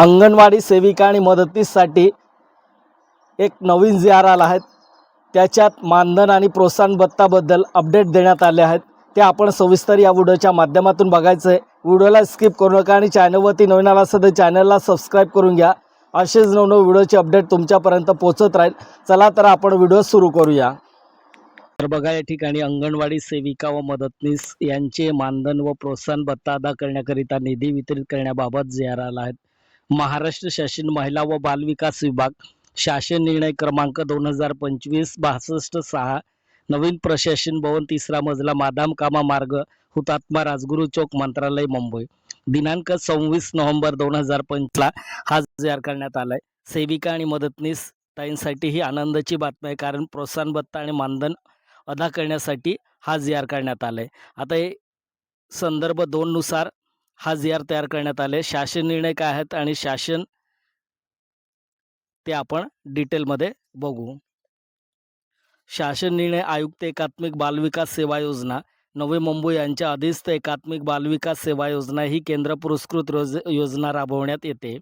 अंगणवाडी सेविका आणि मदतीसाठी एक नवीन जे आर आला आहेत त्याच्यात मानधन आणि प्रोत्साहन भत्ताबद्दल अपडेट देण्यात आले आहेत. ते आपण सविस्तर या व्हिडिओच्या माध्यमातून बघायचं आहे व्हिडिओला स्किप करू नका आणि चॅनलवरती नवीन आला असेल तर चॅनलला सबस्क्राईब करून घ्या. असेच नवनवीन व्हिडिओचे अपडेट तुमच्यापर्यंत पोहोचत राहील. चला तर आपण व्हिडिओ सुरू करूया. तर बघा या ठिकाणी अंगणवाडी सेविका व मदतनीस यांचे मानधन व प्रोत्साहन भत्ता अदा करण्याकरिता निधी वितरित करण्याबाबत जे आर आला आहेत. महाराष्ट्र शासन महिला व बाल विकास विभाग शासन निर्णय क्रमांक दोन हजार पंचवीस बासष्ट सहा नवीन प्रशासन भवन तिसरा मजला मादाम कामा मार्ग हुतात्मा राजगुरू चौक मंत्रालय मुंबई. दिनांक सव्वीस नोव्हेंबर दोन हजार पंचला हा जाहीर करण्यात आलाय. सेविका आणि मदतनीस ताईंसाठी ही आनंदाची बातमी आहे कारण प्रोत्साहन भत्ता आणि मानधन अदा करण्यासाठी हा जी करण्यात आलाय. आता हे संदर्भ दोननुसार हा जी आर तयार करण्यात आले. शासन निर्णय काय आहेत आणि शासन ते आपण डिटेलमध्ये बघू. शासन निर्णय आयुक्त एकात्मिक बालविकास सेवा योजना. नवी मुंबई यांच्या अधीस्त एकात्मिक बालविकास सेवा योजना ही केंद्र पुरस्कृत रोज योजना राबवण्यात येते.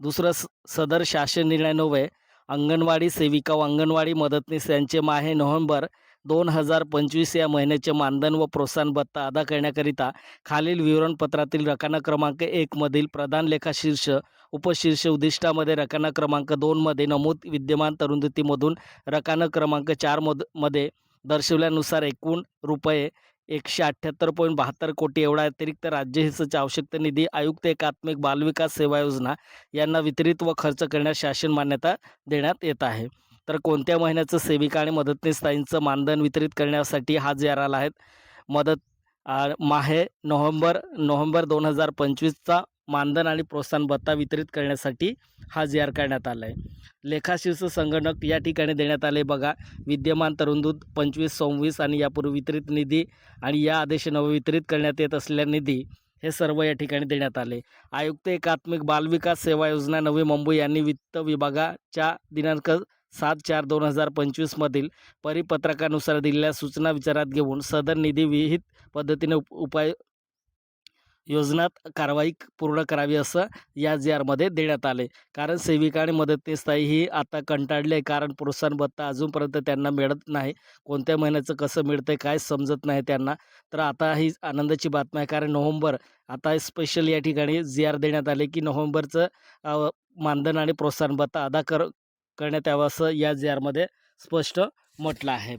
दुसरं स सदर शासन निर्णय नव्हे. अंगणवाडी सेविका व अंगणवाडी मदतनीस यांचे माहे नोव्हेंबर दोन हजार पंचवीस या महिन्याचे मानधन व प्रोत्साहन भत्ता अदा करण्याकरिता खालील विवरणपत्रातील रकाना क्रमांक एकमधील प्रधान लेखा शीर्ष उपशीर्ष उद्दिष्टामध्ये रकाना क्रमांक दोनमध्ये नमूद विद्यमान तरुणदुतीमधून रकाना क्रमांक चारमधमध्ये दर्शवल्यानुसार एकूण रुपये एकशे अठ्ठ्याहत्तर पॉईंट बहात्तर कोटी एवढा अतिरिक्त राज्य हिस्साचा आवश्यकता निधी आयुक्त एकात्मिक बालविकास सेवा योजना यांना वितरित व खर्च करण्यास शासन मान्यता देण्यात येत आहे. तर कोणत्या महिन्याचं सेविका आणि मदतनीस ताईंचं मानधन वितरित करण्यासाठी हा जे आर मदत माहे नोव्हेंबर नोव्हेंबर दोन हजार पंचवीसचा मानधन आणि प्रोत्साहन भत्ता वितरित करण्यासाठी हा जी आर करण्यात आला आहे लेखाशीर्ष संगणक या ठिकाणी देण्यात आले बघा. विद्यमान तरुणदूत पंचवीस सव्वीस आणि यापूर्वी वितरित निधी आणि या आदेशानं वितरित करण्यात येत असलेल्या निधी हे सर्व या ठिकाणी देण्यात आले आयुक्त एकात्मिक बालविकास सेवा योजना नवी मुंबई यांनी वित्त विभागाच्या दिनांक सात चार दोन हजार पंचवीसमधील परिपत्रकानुसार दिलेल्या सूचना विचारात घेऊन सदर निधी विहित पद्धतीने उप उपाय योजनात कारवाई पूर्ण करावी असं या जी आरमध्ये देण्यात आले. कारण सेविका आणि मदतनीस ताई ही आता कंटाळली आहे. कारण प्रोत्साहन भत्ता अजूनपर्यंत त्यांना मिळत नाही. कोणत्या महिन्याचं कसं मिळतं आहे काय समजत नाही त्यांना. तर आता ही आनंदाची बातमी आहे. कारण नोव्हेंबर आता स्पेशल या ठिकाणी जी आर देण्यात आले की नोव्हेंबरचं मानधन आणि प्रोत्साहन भत्ता अदा कर करण्यात यावं असं या जे आरमध्ये स्पष्ट म्हटलं आहे.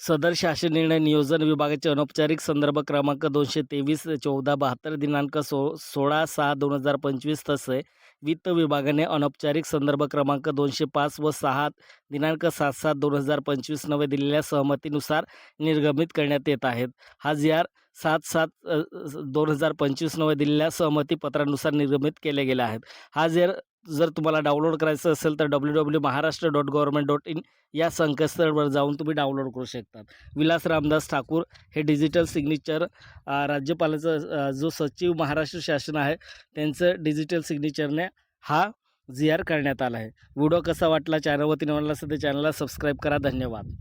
सदर शासन निर्णय नियोजन विभागाचे अनौपचारिक संदर्भ क्रमांक दोनशे तेवीस चौदा बहात्तर दिनांक सो सोळा सहा दोन हजार पंचवीस तसे वित्त विभागाने अनौपचारिक संदर्भ क्रमांक दोनशे पाच व सहा दिनांक सात सात दोन हजार पंचवीस नवे दिलेल्या सहमतीनुसार निर्गमित करण्यात येत आहेत. हा जी आर सात सात दोन हजार पंचवीस नवे दिलेल्या सहमतीपत्रानुसार निर्गमित केले गेले आहेत. हा जी जर तुम्हाला डाउनलोड करायचं असेल तर W W Maharashtra dot government dot in या संकेतस्थळावर जाऊन तुम्ही डाउनलोड करू शकतात. विलास रामदास ठाकूर हे डिजिटल सिग्नेचर राज्यपालाचा जो सचिव महाराष्ट्र शासन आहे त्यांचं डिजिटल सिग्नेचरने हा जी आर करण्यात आला आहे. व्हिडिओ कसा वाटला? चॅनलवरती नवीन असेल तर चॅनलला सबस्क्राईब करा. धन्यवाद.